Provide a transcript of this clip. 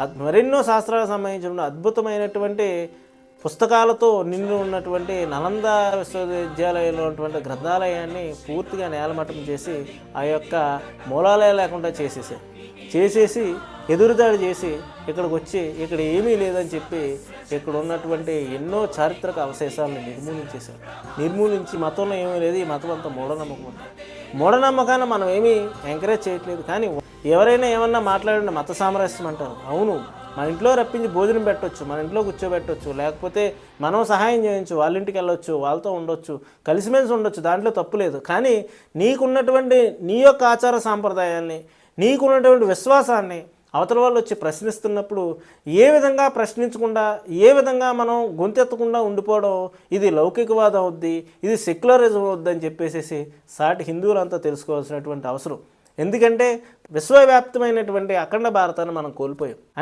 మరెన్నో శాస్త్రాలకు సంబంధించిన అద్భుతమైనటువంటి పుస్తకాలతో నిండి ఉన్నటువంటి నలంద విశ్వవిద్యాలయంలో ఉన్నటువంటి గ్రంథాలయాన్ని పూర్తిగా నేలమట్టం చేసి ఆ యొక్క మూలాలయం లేకుండా చేసేసారు చేసేసి ఎదురుదాడి చేసి ఇక్కడికి వచ్చి ఇక్కడ ఏమీ లేదని చెప్పి ఇక్కడ ఉన్నటువంటి ఎన్నో చారిత్రక అవశేషాలను నిర్మూలించేశారు. నిర్మూలించి మతంలో ఏమీ లేదు ఈ మతం అంతా మూఢనమ్మకం మూఢనమ్మకాన్ని మనం ఏమీ ఎంకరేజ్ చేయట్లేదు కానీ ఎవరైనా ఏమన్నా మాట్లాడిన మత సామరస్యం అంటారు. అవును మన ఇంట్లో రప్పించి భోజనం పెట్టొచ్చు మన ఇంట్లో కూర్చోబెట్టొచ్చు లేకపోతే మనం సహాయం చేయొచ్చు వాళ్ళ ఇంటికి వెళ్ళొచ్చు వాళ్ళతో ఉండొచ్చు కలిసిమెలిసి ఉండొచ్చు దాంట్లో తప్పు లేదు. కానీ నీకున్నటువంటి నీ యొక్క ఆచార సాంప్రదాయాల్ని నీకున్నటువంటి విశ్వాసాన్ని అవతల వాళ్ళు వచ్చి ప్రశ్నిస్తున్నప్పుడు ఏ విధంగా ప్రశ్నించకుండా ఏ విధంగా మనం గొంతెత్తకుండా ఉండిపోవడం ఇది లౌకికవాదం అవుద్ది ఇది సెక్యులరిజం అవుద్ది అని చెప్పేసి సాటి హిందువులంతా తెలుసుకోవాల్సినటువంటి అవసరం. ఎందుకంటే విశ్వవ్యాప్తమైనటువంటి అఖండ భారతాన్ని మనం కోల్పోయాం.